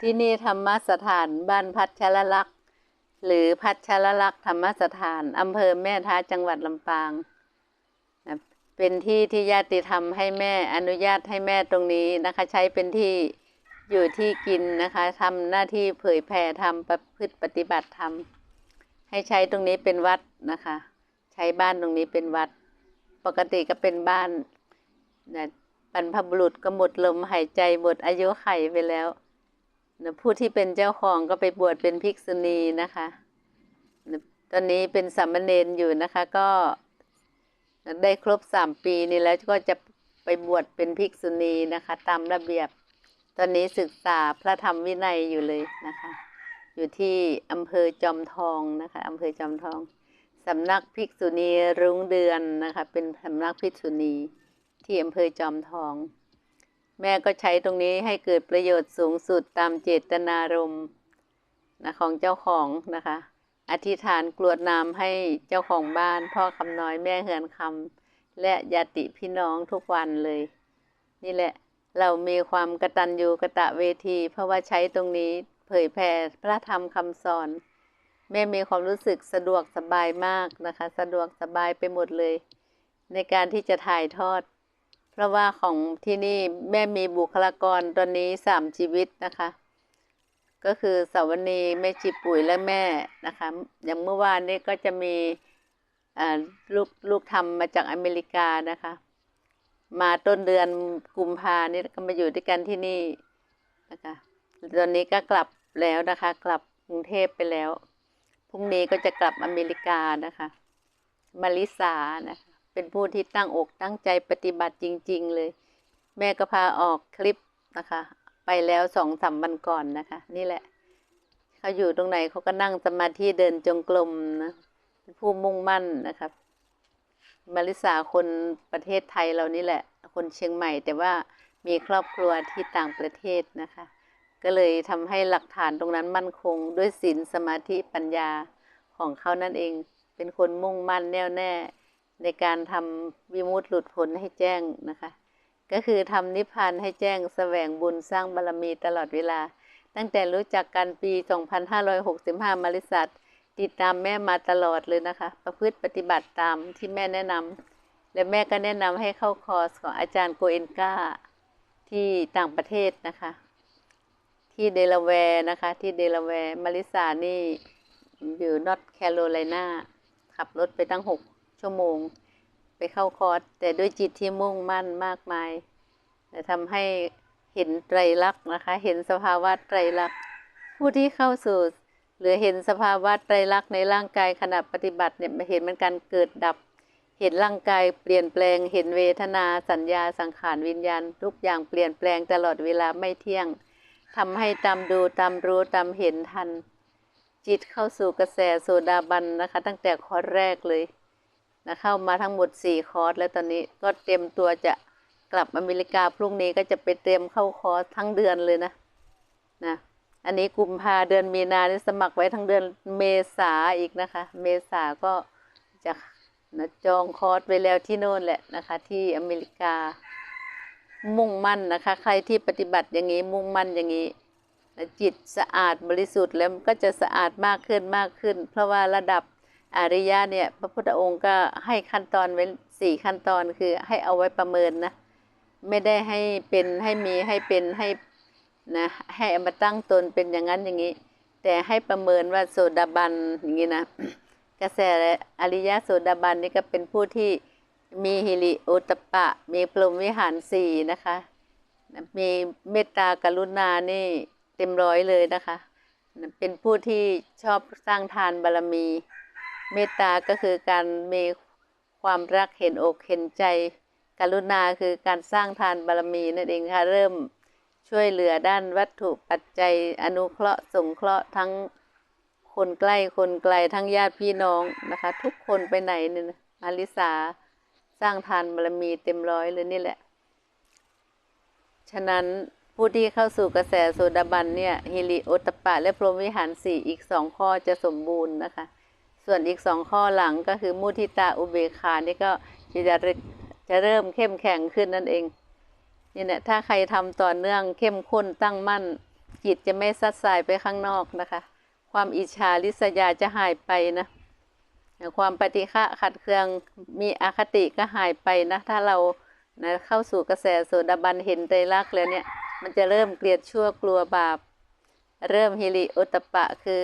ที่นี่ธรรมสถานบ้านพัชรลักษ์ หรือพัชรลักษ์ธรรมสถานอำเภอแม่ท้าจังหวัดลำปาง เป็นที่ที่ญาติธรรมให้แม่อนุญาตให้แม่ตรงนี้นะคะ ใช้เป็นที่อยู่ที่กินนะคะทำหน้าที่เผยแผ่ธรรมประพฤติปฏิบัติธรรม ให้ใช้ตรงนี้เป็นวัดนะคะ ใช้บ้านตรงนี้เป็นวัด ปกติก็เป็นบ้านนะบรรพบุรุษก็หมดลมหายใจหมดอายุไขไปแล้ว ผู้ที่เป็นเจ้าของก็ไปบวชเป็นภิกษุณีนะคะนะตอนนี้เป็นสามเณรอยู่นะคะ ก็ได้ครบสามปีนี้แล้วก็จะไปบวชเป็นภิกษุณีนะคะ ตามระเบียบ ตอนนี้ศึกษาพระธรรมวินัยอยู่เลยนะคะ อยู่ที่อำเภอจอมทองนะคะอำเภอจอมทองสำนักภิกษุณีรุ้งเดือนนะคะ เป็นสำนักภิกษุณีที่อำเภอจอมทอง แม่ก็ใช้ตรงนี้ให้เกิดประโยชน์สูงสุดตามเจตนารมณ์นะของเจ้าของนะคะ อธิษฐานกรวดน้ำให้เจ้าของบ้าน พ่อคำน้อยแม่เฮือนคำและญาติพี่น้องทุกวันเลย นี่แหละเรามีความกระตัญญูกระตะเวที เพราะว่าใช้ตรงนี้เผยแผ่พระธรรมคำสอน แม่มีความรู้สึกสะดวกสบายมากนะคะ สะดวกสบายไปหมดเลย ในการที่จะถ่ายทอด เพราะว่าของที่นี่แม่มีบุคลากรตอนนี้สามชีวิตนะคะ ก็คือสาวนีแม่จีปุ๋ยและแม่นะคะ อย่างเมื่อวานนี้ก็จะมีลูกลูกทำมาจากอเมริกานะคะ มาต้นเดือนกุมภานี่ก็มาอยู่ด้วยกันที่นี่นะคะตอนนี้ก็กลับแล้วนะคะ กลับกรุงเทพไปแล้วพรุ่งนี้ก็จะกลับอเมริกานะคะมาริสานะคะ เป็นผู้ที่ตั้งอกตั้งใจปฏิบัติจริง ๆ เลย แม่ก็พาออกคลิปนะคะ ไปแล้วสองสามวันก่อนนะคะ นี่แหละเขาอยู่ตรงไหนเขาก็นั่งสมาธิเดินจงกรมนะเป็นผู้มุ่งมั่นนะครับมาริสาคนประเทศไทยเรานี่แหละ คนเชียงใหม่ แต่ว่ามีครอบครัวที่ต่างประเทศนะคะ ก็เลยทำให้หลักฐานตรงนั้นมั่นคง ด้วยศีลสมาธิปัญญาของเขานั่นเอง เป็นคนมุ่งมั่นแน่วแน่ ในการทำวิมุตติหลุดพ้นให้แจ้งนะคะ ก็คือทำนิพพานให้แจ้งแสวงบุญสร้างบารรมีตลอดเวลา ตั้งแต่รู้จักกันปี 2565 มาริสัตติดตามแม่มาตลอดเลยนะคะ ประพฤติปฏิบัติตามที่แม่แนะนำและแม่ก็แนะนำให้เข้าคอร์สของอาจารย์โกเอนกาที่ต่างประเทศนะคะ ที่เดลาแวร์นะคะ ที่เดลาแวร์มาริสานี่อยู่นอตแคโรไลนาขับรถไปตั้งหก ชั่วโมง ไปเข้าคอร์สแต่ด้วยจิตที่มุ่งมั่นมากมายแต่ทำให้เห็นไตรลักษณ์นะคะ เห็นสภาวะไตรลักษณ์ผู้ที่เข้าสู่หรือเห็นสภาวะไตรลักษณ์ในร่างกายขณะปฏิบัติเนี่ยเห็นมันการเกิดดับ เห็นร่างกายเปลี่ยนแปลง เห็นเวทนาสัญญาสังขารวิญญาณ ทุกอย่างเปลี่ยนแปลงตลอดเวลาไม่เที่ยงทำให้ตามดูตามรู้ตามเห็นทัน จิตเข้าสู่กระแสโซดาบันนะคะ ตั้งแต่คอร์สแรกเลย นะเข้ามาทั้งหมดสี่คอร์ส แล้วตอนนี้ก็เตรียมตัวจะกลับอเมริกาพรุ่งนี้ก็จะไปเตรียมเข้าคอร์สทั้งเดือนเลยนะนะอันนี้กุมภาเดือนมีนานี่สมัครไว้ทั้งเดือนเมษาอีกนะคะ เมษาก็จะนะจองคอร์สไว้แล้วที่โน่นแหละนะคะ ที่อเมริกามุ่งมั่นนะคะ ใครที่ปฏิบัติอย่างนี้มุ่งมั่นอย่างนี้จิตสะอาดบริสุทธิ์แล้วก็จะสะอาดมากขึ้นมากขึ้น เพราะว่าระดับ อริยะเนี่ยพระพุทธองค์ก็ให้ขั้นตอนไว้สี่ขั้นตอนคือให้เอาไว้ประเมินนะ ไม่ได้ให้เป็นให้มีให้เป็นให้นะให้เอามาตั้งตนเป็นอย่างนั้นอย่างนี้ แต่ให้ประเมินว่าโสดาบันอย่างนี้นะกระแสอริยะโสดาบันนี่ก็เป็นผู้ที่มีฮิริโอตปะ มีพรหมวิหารสี่นะคะ มีเมตตากรุณานี่เต็มร้อยเลยนะคะ เป็นผู้ที่ชอบสร้างทานบารรมี เมตตาก็คือการมีความรักเห็นอกเห็นใจ กรุณาคือการสร้างทานบารมีนั่นเองค่ะเริ่มช่วยเหลือด้านวัตถุปัจจัยอนุเคราะห์สงเคราะห์ทั้งคนใกล้คนไกลทั้งญาติพี่น้องนะคะ ทุกคนไปไหนเนี่ยอาลิสาสร้างทานบารมีเต็มร้อยเลยนี่แหละ ฉะนั้นผู้ที่เข้าสู่กระแสโสดาบันเนี่ยฮิริโอตตปปะ และพรหมวิหารสี่อีกสองข้อจะสมบูรณ์นะคะ ส่วนอีกสองข้อหลังก็คือมุทิตาอุเบกขานี่ก็จะจะเริ่มเข้มแข็งขึ้นนั่นเองนี่แหละถ้าใครทำต่อเนื่องเข้มข้นตั้งมั่น จิตจะไม่ซัดสายไปข้างนอกนะคะ ความอิจฉาริษยาจะหายไปนะความปฏิฆะขัดเคืองมีอคติก็หายไปนะ ถ้าเรานะเข้าสู่กระแสโสดาบันเห็นไตรลักษณ์แล้วเนี่ย มันจะเริ่มเกลียดชั่วกลัวบาป เริ่มฮิริโอตปปะคือ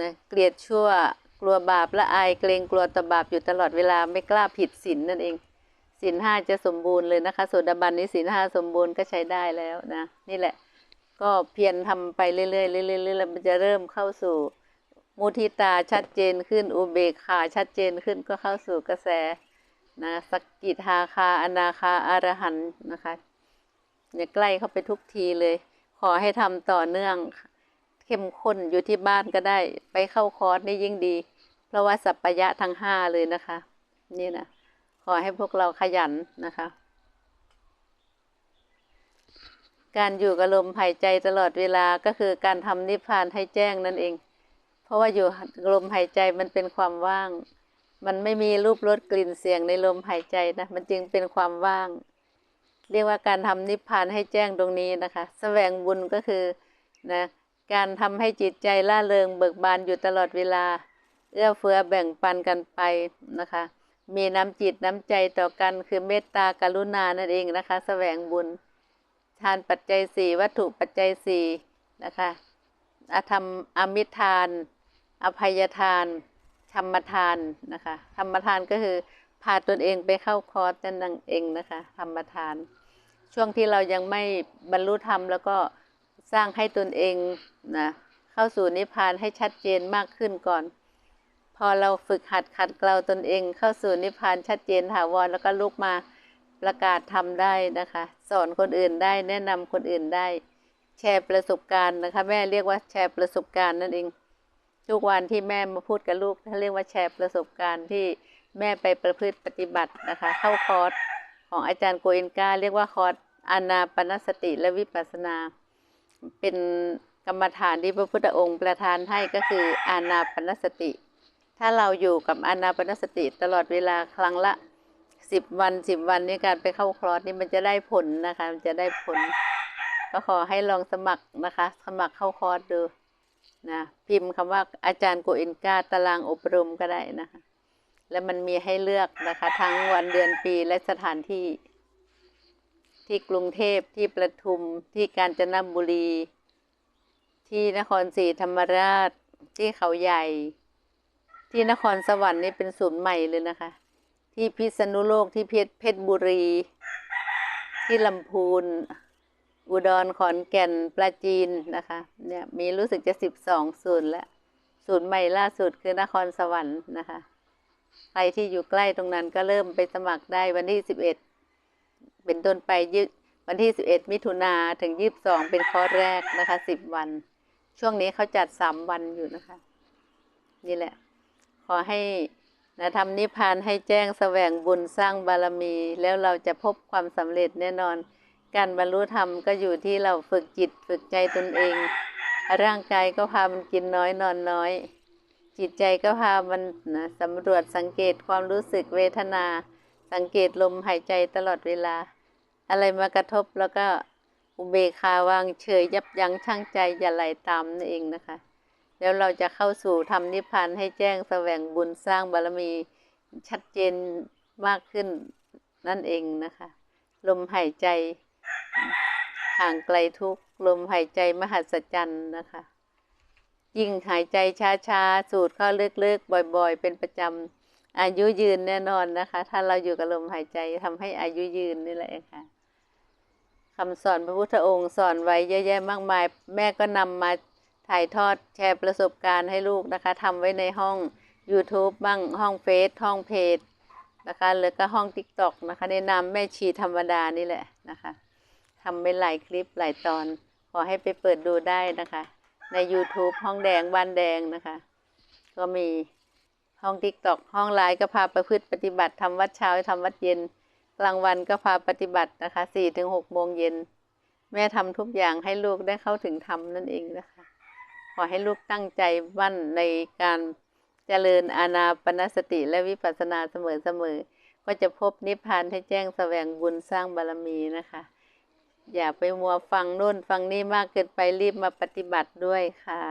นะเกลียดชั่ว กลัวบาปละอายเกรงกลัวตบาปอยู่ตลอดเวลาไม่กล้าผิดศีลนั่นเองศีลห้าจะสมบูรณ์เลยนะคะโสดาบันนี้ศีลห้าสมบูรณ์ก็ใช้ได้แล้วนะ นี่แหละ ก็เพียรทำไปเรื่อยๆเรื่อยๆเรื่อยๆมันจะเริ่มเข้าสู่มุทิตาชัดเจนขึ้นอุเบกขาชัดเจนขึ้นก็เข้าสู่กระแสนะสกกิทาคาอนาคาอารหันนะคะเนี่ยใกล้เข้าไปทุกทีเลย ขอให้ทำต่อเนื่อง เข้มข้นอยู่ที่บ้านก็ได้ ไปเข้าคอร์สนี่ยิ่งดี เพราะว่าสัพพยะทั้งห้าเลยนะคะ นี่นะขอให้พวกเราขยันนะคะ การอยู่กับลมหายใจตลอดเวลาก็คือการทำนิพพานให้แจ้งนั่นเอง เพราะว่าอยู่ลมหายใจมันเป็นความว่าง มันไม่มีรูปรสกลิ่นเสียงในลมหายใจนะมันจึงเป็นความว่าง เรียกว่าการทำนิพพานให้แจ้งตรงนี้นะคะแสวงบุญก็คือนะการทำให้จิตใจล่าเริงเบิกบานอยู่ตลอดเวลา เอื้อเฟื้อแบ่งปันกันไปนะคะ มีน้ำจิตน้ำใจต่อกันคือเมตตากรุณานั่นเองนะคะแสวงบุญ ทานปัจจัยสี่วัตถุปัจจัยสี่นะคะอาธรรมอมิทาน อภัยทาน ธรรมทานนะคะ ธรรมทานก็คือพาตนเองไปเข้าคอร์สนั่นเองนะคะ ธรรมทาน ช่วงที่เรายังไม่บรรลุธรรมแล้วก็สร้างให้ตนเองนะเข้าสู่นิพพานให้ชัดเจนมากขึ้นก่อน อเราฝึกหัดขัดเกลาตนเองเข้าสู่นิพพานชัดเจนถาวรแล้วก็ลุกมาประกาศทำได้นะคะ สอนคนอื่นได้แนะนำคนอื่นได้ แชร์ประสบการณ์นะคะ แม่เรียกว่าแชร์ประสบการณ์นั่นเอง ทุกวันที่แม่มาพูดกับลูกถ้าเรียกว่าแชร์ประสบการณ์ที่แม่ไปประพฤติปฏิบัตินะคะ เข้าคอร์สของอาจารย์โกเอนกาเรียกว่าคอร์สอานาปนสติและวิปัสสนา เป็นกรรมฐานที่พระพุทธองค์ประทานให้ก็คืออานาปนสติ ถ้าเราอยู่กับอนาปนสติตลอดเวลาครั้งละสิบวันสิบวันในการไปเข้าคลอสนี่มันจะได้ผลนะคะ มันจะได้ผล ก็ขอให้ลองสมัครนะคะ สมัครเข้าคอร์สดูนะพิมพ์คำว่าอาจารย์โกเอนกาตารางอบรมก็ได้นะคะ แล้วมันมีให้เลือกนะคะ ทั้งวันเดือนปีและสถานที่ ที่กรุงเทพที่ประทุมที่กาญจนบุรี ที่นครศรีธรรมราชที่เขาใหญ่ ที่นครสวรรค์นี่เป็นศูนย์ใหม่เลยนะคะ ที่พิษณุโลกที่เพชรเพชรบุรี ที่ลำพูน อุดรขอนแก่นปราจีนนะคะเนี่ยมีรู้สึกจะสิบสองศูนย์แล้วศูนย์ใหม่ล่าสุดคือนครสวรรค์นะคะใครที่อยู่ใกล้ตรงนั้นก็เริ่มไปสมัครได้วันที่สิบเอ็ดเป็นต้นไปยึวันที่สิบเอ็ดมิถุนาถึงยี่สิบสองเป็นคอร์สแรกนะคะสิบวัน ช่วงนี้เขาจัดสามวันอยู่นะคะ นี่แหละ อให้นะทำนิพพานให้แจ้งแสวงบุญสร้างบารมี แล้วเราจะพบความสำเร็จแน่นอน การบรรลุธรรมก็อยู่ที่เราฝึกจิตฝึกใจตนเอง ร่างกายก็พามันกินน้อยนอนน้อย จิตใจก็พามันนะสำรวจสังเกตความรู้สึกเวทนา สังเกตลมหายใจตลอดเวลา อะไรมากระทบแล้วก็อุเบกขาวางเฉยยับยั้งชั่งใจอย่าไหลตามนั่นเองนะคะ แล้วเราจะเข้าสู่ทำนิพพานให้แจ้งแสวงบุญสร้างบารมีชัดเจนมากขึ้นนั่นเองนะคะ ลมหายใจห่างไกลทุกลมหายใจมหัศจรรย์นะคะ ยิ่งหายใจช้าๆ สูดเข้าลึกๆ บ่อยๆ เป็นประจำอายุยืนแน่นอนนะคะ ถ้าเราอยู่กับลมหายใจทำให้อายุยืนนี่แหละค่ะคำสอนพระพุทธองค์สอนไว้เยอะแยะมากมาย แม่ก็นำมา ถ่ายทอดแชร์ประสบการณ์ให้ลูกนะคะทำไว้ในห้อง YouTube บ้างห้องเฟซห้องเพจนะคะหรือก็ห้อง TikTok นะคะในนามแม่ชีธรรมดานี่แหละนะคะทำไปหลายคลิปหลายตอน ขอให้ไปเปิดดูได้นะคะ ใน YouTube ห้องแดงบ้านแดงนะคะ ก็มีห้อง TikTok ห้องไลน์ก็พาประพฤติปฏิบัติทำวัดเช้าทำวัดเย็น กลางวันก็พาปฏิบัตินะคะสี่ถึงหกโมงเย็นแม่ทำทุกอย่างให้ลูกได้เข้าถึงธรรมนั่นเองนะคะ ขอให้ลูกตั้งใจมั่นในการเจริญอานาปนสติและวิปัสสนาเสมอๆ ก็จะพบนิพพานให้แจ้งแสวงบุญสร้างบารมีนะคะ อย่าไปมัวฟังโน่นฟังนี่มากเกินไปรีบมาปฏิบัติด้วยค่ะ